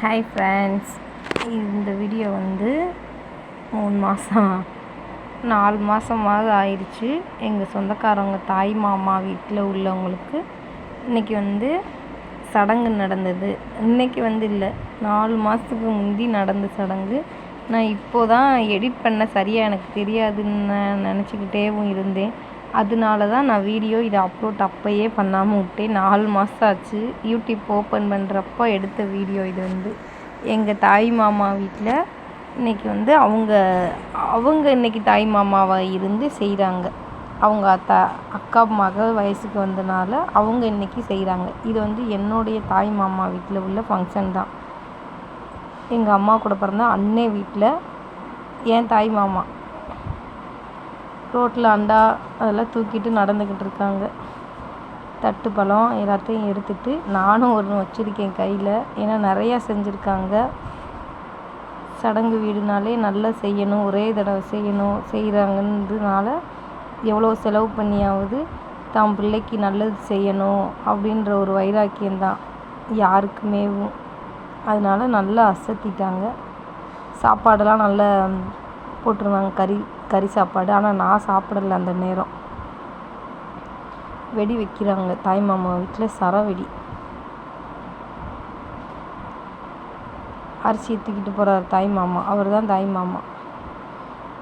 Hi friends இந்த video வந்து மூணு மாதம் நாலு மாதமாவது ஆயிடுச்சு எங்கள் சொந்தக்காரவங்க தாய் மாமா வீட்டில் உள்ளவங்களுக்கு இன்றைக்கி வந்து சடங்கு நடந்தது. இன்றைக்கி வந்து இல்லை. நாலு மாதத்துக்கு முந்தி நடந்த சடங்கு. நான் இப்போ தான் எடிட் பண்ண சரியாக எனக்கு தெரியாதுன்னு நான் நினச்சிக்கிட்டேவும் இருந்தேன். அதனால தான் நான் வீடியோ இதை அப்லோட் அப்போயே பண்ணாமல் விட்டேன். நாலு மாதம் ஆச்சு. யூடியூப் ஓப்பன் பண்ணுறப்போ எடுத்த வீடியோ இது வந்து. எங்கள் தாய் மாமா வீட்டில் இன்றைக்கி வந்து அவங்க அவங்க இன்றைக்கி தாய் மாமாவாக இருந்து செய்கிறாங்க அவங்க அத்தா அக்கா மக வயசுக்கு வந்தனால அவங்க இன்றைக்கி செய்கிறாங்க இது வந்து என்னுடைய தாய் மாமா வீட்டில் உள்ள ஃபங்க்ஷன் தான். எங்கள் அம்மா கூட பிறந்த அண்ணே வீட்டில் என் தாய் மாமா ரோட்டில் அண்டா அதெல்லாம் தூக்கிட்டு நடந்துக்கிட்டு இருக்காங்க. தட்டு பழம் எல்லாத்தையும் எடுத்துட்டு நானும் ஒன்று வச்சுருக்கேன் கையில். ஏன்னா நிறையா செஞ்சுருக்காங்க. சடங்கு வீடுனாலே நல்லா செய்யணும் ஒரே தடவை செய்யணும் செய்கிறாங்கன்றதுனால எவ்வளோ செலவு பண்ணியாவது தான் பிள்ளைக்கு நல்லது செய்யணும் அப்படின்ற ஒரு வைராக்கியம்தான் யாருக்குமேவும். அதனால நல்லா அசத்திட்டாங்க. சாப்பாடெல்லாம் நல்லா போட்டிருந்தாங்க. கறி கறி சாப்பாடு. ஆனால் நான் சாப்பிடல அந்த நேரம். வெடி வைக்கிறாங்க. தாய் மாமா வீட்டில் சர வெடி. அரிசியை தூக்கிட்டு போகிறார் தாய் மாமா. அவர் தான் தாய் மாமா.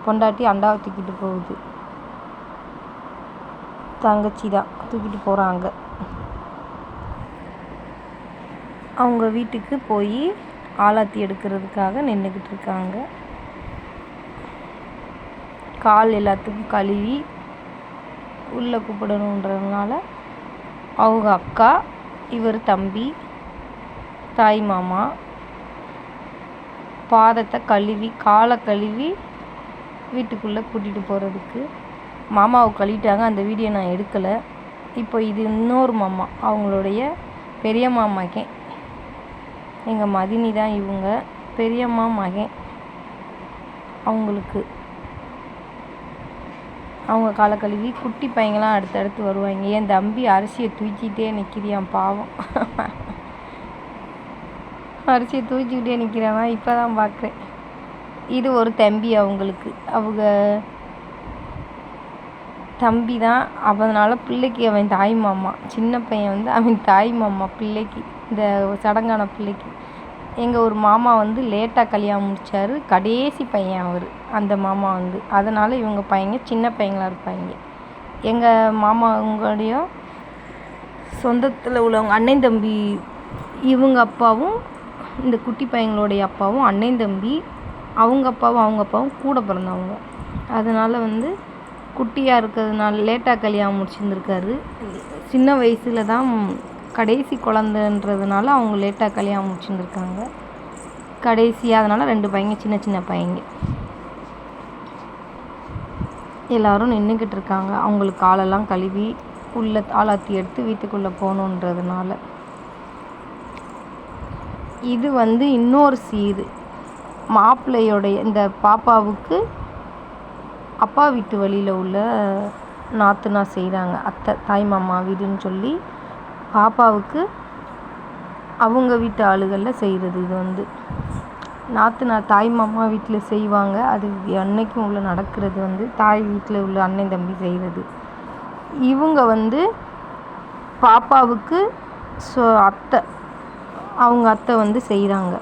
பொண்டாட்டி அண்டாவை தூக்கிட்டு போகுது. தங்கச்சி தான். தூக்கிட்டு போகிறாங்க அவங்க வீட்டுக்கு போய் ஆலாத்தி எடுக்கிறதுக்காக நின்றுக்கிட்டு இருக்காங்க. கால் எல்லாத்துக்கும் கழுவி உள்ளே கூப்பிடணுன்றதுனால அவங்க அக்கா இவர் தம்பி தாய் மாமா பாதத்தை கழுவி காலை கழுவி வீட்டுக்குள்ளே கூட்டிகிட்டு போகிறதுக்கு மாமாவை கழுவிட்டாங்க அந்த வீடியோ நான் எடுக்கலை. இப்போ இது இன்னொரு மாமா அவங்களுடைய பெரியம்மா மகன் எங்கள் மதினி தான் இவங்க பெரியம்மா மகன் அவங்களுக்கு அவங்க காலை கழுவி குட்டி பையங்களாம் அடுத்தடுத்து வருவாங்க. என் தம்பி அரிசியை தூக்கிட்டே நிற்கிறியான் பாவம். அரிசியை தூக்கிக்கிட்டே நிற்கிறானா இப்போ தான் பார்க்குறேன். இது ஒரு தம்பி அவங்களுக்கு. அவங்க தம்பி தான் அதனால் பிள்ளைக்கு அவன் தாய் மாமா. சின்ன பையன் வந்து அவன் தாய் மாமா பிள்ளைக்கு இந்த சடங்கான பிள்ளைக்கு. எங்கள் ஒரு மாமா வந்து லேட்டாக கல்யாணம் முடித்தார் கடைசி பையன் அவர். அந்த மாமா வந்து. அதனால் இவங்க பையங்க சின்ன பையங்களாக இருப்பாங்க. எங்கள் மாமாவங்களோடைய சொந்தத்தில் உள்ளவங்க அண்ணன் தம்பி இவங்க அப்பாவும் இந்த குட்டி பையங்களுடைய அப்பாவும் அண்ணன் தம்பி அவங்க அப்பாவும் அவங்க அப்பாவும் கூட பிறந்தவங்க. அதனால் வந்து குட்டியாக இருக்கிறதுனால லேட்டாக கல்யாணம் முடிச்சிருந்துருக்காரு. சின்ன வயசில் தான் கடைசி குழந்தைன்றதுனால அவங்க லேட்டாக கல்யாணம் முடிச்சுருந்துருக்காங்க. கடைசியாக அதனால் ரெண்டு பையங்க சின்ன சின்ன பையங்க. எல்லோரும் நின்றுக்கிட்டு இருக்காங்க. அவங்களுக்கு காலெல்லாம் கழுவி உள்ளே ஆளாத்தி எடுத்து வீட்டுக்குள்ளே போகணுன்றதுனால. இது வந்து இன்னொரு சீர். மாப்பிள்ளையோடைய இந்த பாப்பாவுக்கு அப்பா வீட்டு வழியில் உள்ள நாத்துனா செய்கிறாங்க அத்தை தாய் மாமா வீடுன்னு சொல்லி பாப்பாவுக்கு அவங்க வீட்டு ஆளுகளில் செய்கிறது இது வந்து. நாற்று நான் தாய் மாமா வீட்டில் செய்வாங்க. அது அன்னைக்கும் உள்ள நடக்கிறது வந்து தாய் வீட்டில் உள்ள அண்ணன் தம்பி செய்கிறது இவங்க வந்து பாப்பாவுக்கு ஸோ அத்தை அவங்க அத்தை வந்து செய்கிறாங்க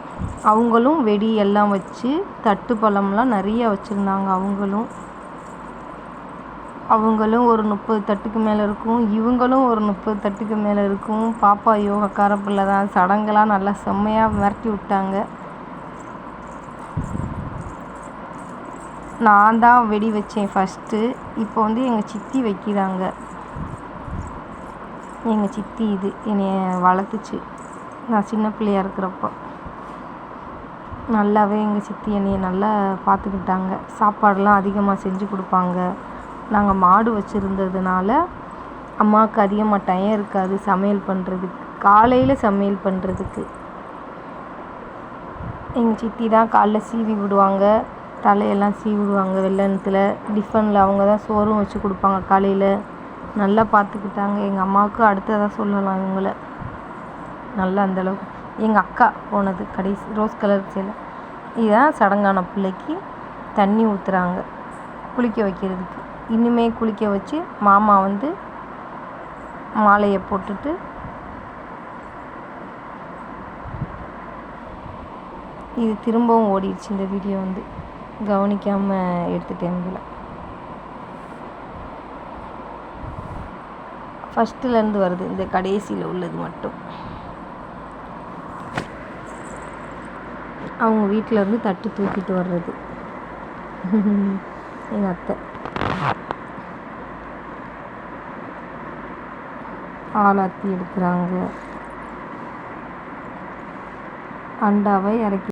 அவங்களும் வெடி எல்லாம் வச்சு தட்டு பழம்லாம் நிறைய வச்சுருந்தாங்க அவங்களும். அவங்களும் ஒரு முப்பது தட்டுக்கு மேலே இருக்கும். இவங்களும் ஒரு முப்பது தட்டுக்கு மேலே இருக்கும். பாப்பா யோகக்கார பிள்ளை தான். சடங்கெல்லாம் நல்லா செம்மையாக மிரட்டி விட்டாங்க. நான் தான் வெடி வச்சேன் ஃபஸ்ட்டு இப்போ வந்து எங்கள் சித்தி வைக்கிறாங்க. எங்கள் சித்தி இது. என்னைய வளர்த்துச்சு. நான் சின்ன பிள்ளையாக இருக்கிறப்போ. நல்லாவே எங்கள் சித்தி என்னையை நல்லா பார்த்துக்கிட்டாங்க சாப்பாடெலாம் அதிகமாக செஞ்சு கொடுப்பாங்க. நாங்கள் மாடு வச்சுருந்ததுனால அம்மாவுக்கு அதிகமாக டைம் இருக்காது சமையல் பண்ணுறதுக்கு காலையில் சமையல் பண்ணுறதுக்கு எங்கள் சித்தி தான் காலைல சீவி விடுவாங்க. தலையெல்லாம் சீவி விடுவாங்க வெள்ளனத்தில். டிஃபனில் அவங்க தான் சோறும் வச்சு கொடுப்பாங்க காலையில். நல்லா பார்த்துக்கிட்டாங்க. எங்கள் அம்மாவுக்கு அடுத்ததாக சொல்லலாம் இவங்கள. நல்லா அந்தளவுக்கு எங்கள் அக்கா போனது கடைசி ரோஸ் கலர் சேலை. இதுதான் சடங்கான பிள்ளைக்கு தண்ணி ஊற்றுறாங்க குளிக்க வைக்கிறதுக்கு. இனிமே குளிக்க வச்சு மாமா வந்து மாலையை போட்டுட்டு இது திரும்பவும் ஓடிடுச்சு இந்த வீடியோ வந்து. கவனிக்காமல் எடுத்துட்டேன் இதில் ஃபஸ்ட்டுலேருந்து வருது இந்த கடைசியில் உள்ளது மட்டும். அவங்க வீட்டில் இருந்து தட்டு தூக்கிட்டு வர்றது. எங்கள் அத்தை. ஆளாத்தி எடுக்கிறாங்க. அண்டாவை இறக்கி